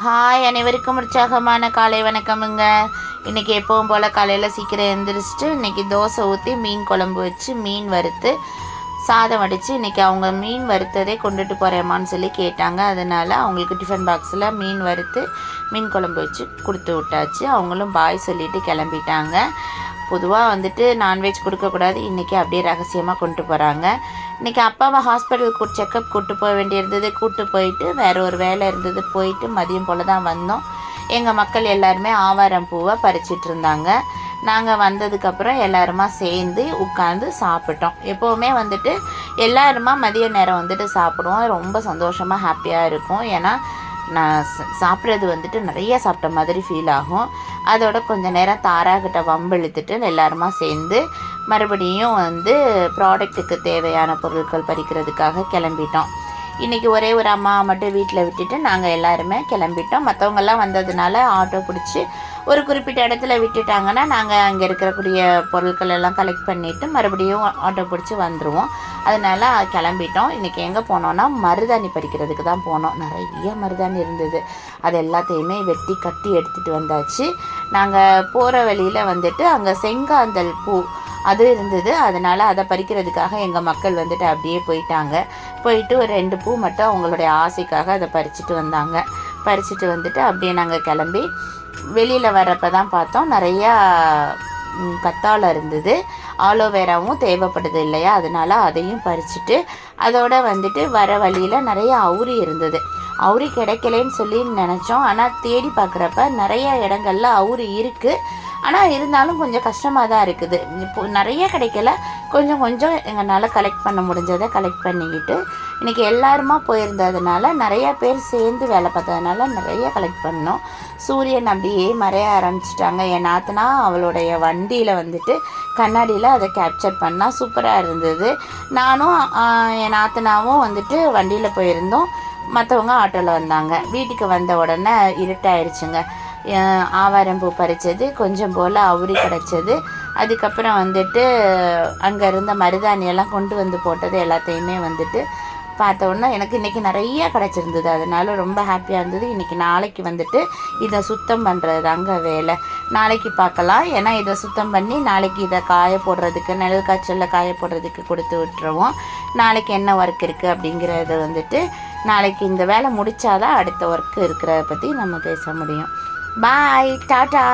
Hi அனைவருக்கும் உற்சாகமான காலை வணக்கமுங்க. இன்றைக்கி எப்பவும் போல் காலையில் சீக்கிரம் எழுந்திரிச்சிட்டு இன்றைக்கி தோசை ஊற்றி மீன் குழம்பு வச்சு மீன் வறுத்து சாதம் வடித்து இன்றைக்கி அவங்க மீன் வறுத்ததே கொண்டுட்டு போகிறேம்மான்னு சொல்லி கேட்டாங்க. அதனால் அவங்களுக்கு டிஃபன் பாக்ஸில் மீன் வறுத்து மீன் குழம்பு வச்சு கொடுத்து விட்டாச்சு. அவங்களும் பாய் சொல்லிவிட்டு கிளம்பிட்டாங்க. பொதுவாக வந்துட்டு நான்வெஜ் கொடுக்கக்கூடாது. இன்றைக்கி அப்படியே ரகசியமாக கொண்டு போகிறாங்க இன்றைக்கி அப்பாவை ஹாஸ்பிட்டலுக்கு செக்கப் கூட்டு போக வேண்டியிருந்தது. கூட்டு போயிட்டு வேறு ஒரு வேலை இருந்தது. போயிட்டு மதியம் போல் தான் வந்தோம். எங்கள் மக்கள் எல்லாருமே ஆவாரம் பூவை பறிச்சிட்டு இருந்தாங்க. நாங்கள் வந்ததுக்கப்புறம் எல்லாருமா சேர்ந்து உட்காந்து சாப்பிட்டோம். எப்போவுமே வந்துட்டு எல்லாருமா மதிய நேரம் வந்துட்டு சாப்பிடுவோம். ரொம்ப சந்தோஷமாக ஹாப்பியாக இருக்கும். ஏன்னா நான் சாப்பிட்றது வந்துட்டு நிறைய சாப்பிட்ட மாதிரி ஃபீல் ஆகும். அதோட கொஞ்ச நேரம் தாராகிட்ட வம்பிழுத்துட்டு எல்லாருமா சேர்ந்து மறுபடியும் வந்து ப்ராடக்ட்டுக்கு தேவையான பொருட்கள் பறிக்கிறதுக்காக கிளம்பிட்டோம். இன்றைக்கி ஒரே ஒரு அம்மா மட்டும் வீட்டில் விட்டுட்டு நாங்கள் எல்லாருமே கிளம்பிட்டோம். மற்றவங்கெல்லாம் வந்ததுனால ஆட்டோ பிடிச்சி ஒரு குறிப்பிட்ட இடத்துல விட்டுட்டாங்கன்னா நாங்கள் அங்கே இருக்கக்கூடிய பொருட்கள் எல்லாம் கலெக்ட் பண்ணிவிட்டு மறுபடியும் ஆட்டோ பிடிச்சி வந்துடுவோம் அதனால் கிளம்பிட்டோம். இன்றைக்கி எங்கே போனோன்னா மருதாணி பறிக்கிறதுக்கு தான் போனோம். நிறைய மருதாணி இருந்தது. அது எல்லாத்தையுமே வெட்டி கட்டி எடுத்துகிட்டு வந்தாச்சு. நாங்கள் போகிற வழியில் வந்துட்டு அங்கே செங்காந்தல் பூ அது இருந்தது. அதனால் அதை பறிக்கிறதுக்காக எங்கள் மக்கள் வந்துட்டு அப்படியே போயிட்டாங்க. போயிட்டு ஒரு ரெண்டு பூ மட்டும் அவங்களுடைய ஆசைக்காக அதை பறிச்சுட்டு வந்தாங்க. பறிச்சுட்டு வந்துட்டு அப்படியே நாங்கள் கிளம்பி வெளியில் வர்றப்ப தான் பார்த்தோம். நிறையா ம், கத்தாழை இருந்தது. ஆலோவேராவும் தேவைப்படுது இல்லையா? அதனால அதையும் பறிச்சுட்டு அதோட வந்துட்டு வர வழியில் நிறைய அவுரி இருந்தது. அவுரி கிடைக்கலன்னு சொல்லி நினச்சோம். ஆனால் தேடி பார்க்குறப்ப நிறைய இடங்கள்ல அவுரி இருக்குது ஆனால் இருந்தாலும் கொஞ்சம் கஷ்டமாக தான் இருக்குது. இப்போ நிறைய கிடைக்கல. கொஞ்சம் கொஞ்சம் எங்களால் கலெக்ட் பண்ண முடிஞ்சதை கலெக்ட் பண்ணிக்கிட்டு இன்றைக்கி எல்லாருமா போயிருந்ததுனால நிறைய பேர் சேர்ந்து வேலை பார்த்ததுனால நிறைய கலெக்ட் பண்ணோம். சூரியன் அப்படியே மறைய ஆரம்பிச்சிட்டாங்க. என் நாத்தனா அவளுடைய வண்டியில் வந்துட்டு கண்ணாடியில் அதை கேப்சர் பண்ணால் சூப்பராக இருந்தது. நானும் என் நாத்தனாவும் வந்துட்டு வண்டியில் போயிருந்தோம். மற்றவங்க ஆட்டோவில் வந்தாங்க. வீட்டுக்கு வந்த உடனே இருட்டாயிருச்சுங்க. அஹ் ஆவாரம்பூ பறித்தது கொஞ்சம் போல் அவுரி கிடச்சது. அதுக்கப்புறம் வந்துட்டு அங்கே இருந்த மருதாணியெல்லாம் கொண்டு வந்து போட்டது எல்லாத்தையுமே வந்துட்டு பார்த்த உடனே எனக்கு இன்றைக்கி நிறைய கிடச்சிருந்தது. அதனால ரொம்ப ஹாப்பியாக இருந்தது. இன்றைக்கி நாளைக்கு வந்துட்டு இதை சுத்தம் பண்ணுறது தாங்க வேலை. நாளைக்கு பார்க்கலாம். ஏன்னா இதை சுத்தம் பண்ணி நாளைக்கு இதை காய போடுறதுக்கு நிழல் காய்ச்சலில் காய போடுறதுக்கு கொடுத்து விட்டுருவோம். நாளைக்கு என்ன ஒர்க் இருக்குது அப்படிங்கிறத வந்துட்டு நாளைக்கு இந்த வேலை முடித்தாதான் அடுத்த ஒர்க் இருக்கிறத பற்றி நம்ம பேச முடியும். பாய் டாட்டா